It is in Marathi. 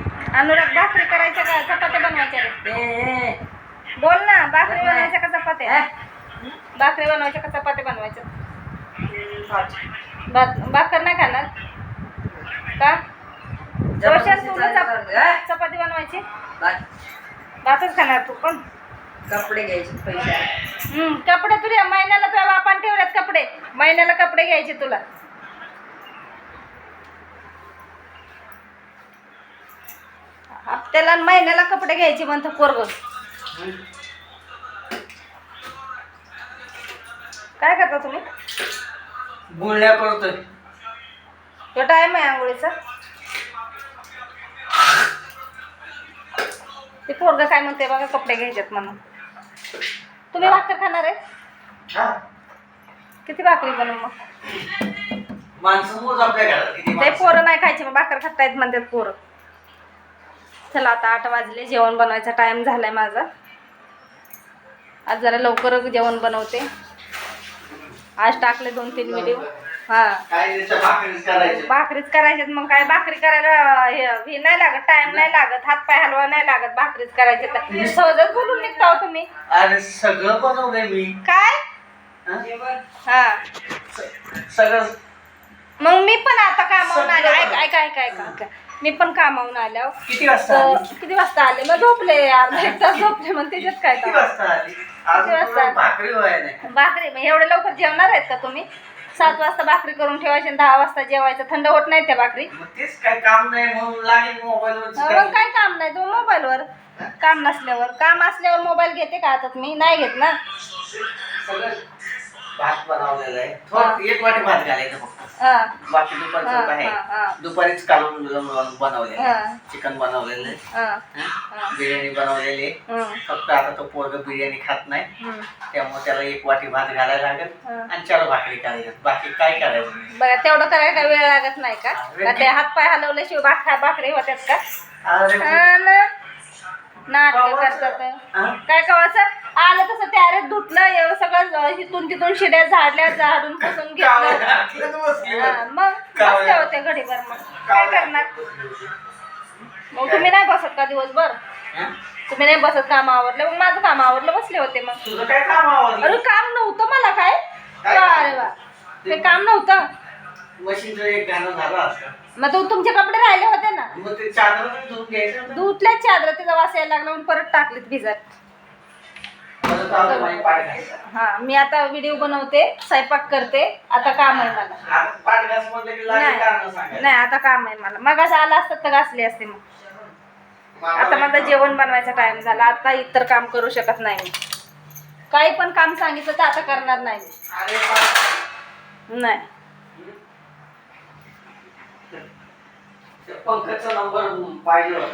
अनुराग भाकरी करायच्या का? चपात्या बनवायच्या रे. ए, ए, बोल ना भाकरी बनवायच्या का चपात्या? भाकरी बनवायच्या का चपात्या बनवायच्या? भाकर नाही खाणार. का? तुला हा? चपाती बनवायची? भातच खाणार तू पण. कपडे घ्यायचे पैसे. कपडे तुला महिन्याला तुझ्या बापान ठेवल्यात कपडे. महिन्याला कपडे घ्यायचे तुला. हप्त्याला आणि महिन्याला कपडे घ्यायचे म्हणतो पोरग. काय करता तुम्ही? गुळण्या करतोय. तो टाइम आहे आंघोळीचा. ते पोरग काय म्हणते बघा कपडे घ्यायचेत म्हणून. तुम्ही भाकर खाणार आहे? किती भाकरी बनवू मग? माणसं मोज आपल्या घरात किती ते माणसं? पोरं नाही खायचे मग भाकर खाता येत म्हणतात पोरं. चला आता आठ वाजले. जेवण बनवायचा टाइम झालाय माझा. आज जरा लवकर जेवण बनवते. आज टाकले दोन तीन व्हिडिओ हा. काय भाकरीच करायचे भाकरीच करायच्यात. मग काय भाकरी करायला हे नाही लागत टाइम नाही लागत. हात पाय हलवा नाही लागत भाकरीच करायचे तर. सहजच बोलून निघता हो तुम्ही. अरे सगळं बनवलंय मी. काय? हा? सगळं मग मी पण आता कामावून आले. सगळं ऐका ऐका ऐका ऐका. ऐका मी पण कामावून आल्यावर. किती वाजता तर आली? किती वाजता आले? मग झोपले अर्धा एक तास झोपले मग त्याच्यात काय किती तर. वाजता आली? अजून वाजता तुला आली? भाकरी व्हाय नाही. भाकरी मग एवढे लवकर जेवणार आहेत का तुम्ही? सात वाजता भाकरी करून ठेवायची आणि दहा वाजता जेवायचं. थंड होत नाही त्या भाकरी. मग तेच काय काम नाही म्हणून लागेल मोबाईल मग काय? काम नाही? तो मोबाईलवर. काम नसल्यावर. काम असल्यावर मोबाईल घेते का हातात मी नाही घेत ना? सगळं भात बनवलेला आहे. थोडं एक वाटी भात घालायचं फक्त. हा. बाकी हा, दुपारचं काय हा, हा. दुपारीच कालून बनवले हा. चिकन बनवलेलं आहे. हा. हं? हा. बिर्याणी बनवलेली आहे. हम्म, फक्त आता तो पोरग बिर्याणी खात नाही. हम्म. त्यामुळे त्याला एक वाटी भात घालायला लागेल हा. आणि चार भाकरी करायच्या बाकी काय करायचं? नाही. बघा तेवढं करायला काय वेळ लागत नाही का? का ते हात पाय हलवल्याशिवाय भाक भाकरी होत्यात का? अरे हा ना. नाटक कवाचं? करतात. हा? काय कवाचं? आलं तसं त्यारे धुतलं सगळं इथून तिथून शिड्या झाडल्या झाडून पुसून घेतलं. हा. मग. बसले होते घडीभर मग. काय. करणार? मग तुम्ही नाही बसत का दिवसभर? तुम्ही नाही बसत काम आवरलं? मग माझं काम आवरलं बसले होते मग. तुझं काय काम आवडलं अरे काम नव्हतं मला काय? काय वा काम? अरे वा. ते काम नव्हतं. मशीनचं एक गाणं झालं असतं. मग तो तुमचे कपडे राहिले होते ना? मग ते चादर पण धुवून घ्यायचं होतं. धुतल्याच चादर तिचा वास यायला लागला म्हणून परत टाकलीत भिजत परत आलं माझी पाठ घायचं. हा मी आता व्हिडिओ बनवते स्वयंपाक करते. आता काम आहे मला. नाही आता काम आहे मला. मग असं आलं असतं तर घासली असते मग. आता माझं जेवण बनवायचा टाइम झाला. आता इतर काम करू शकत नाही मी. काही पण काम सांगितलं तर आता करणार नाही मी. नाही. पंकजचा नंबर पाहिजे होता.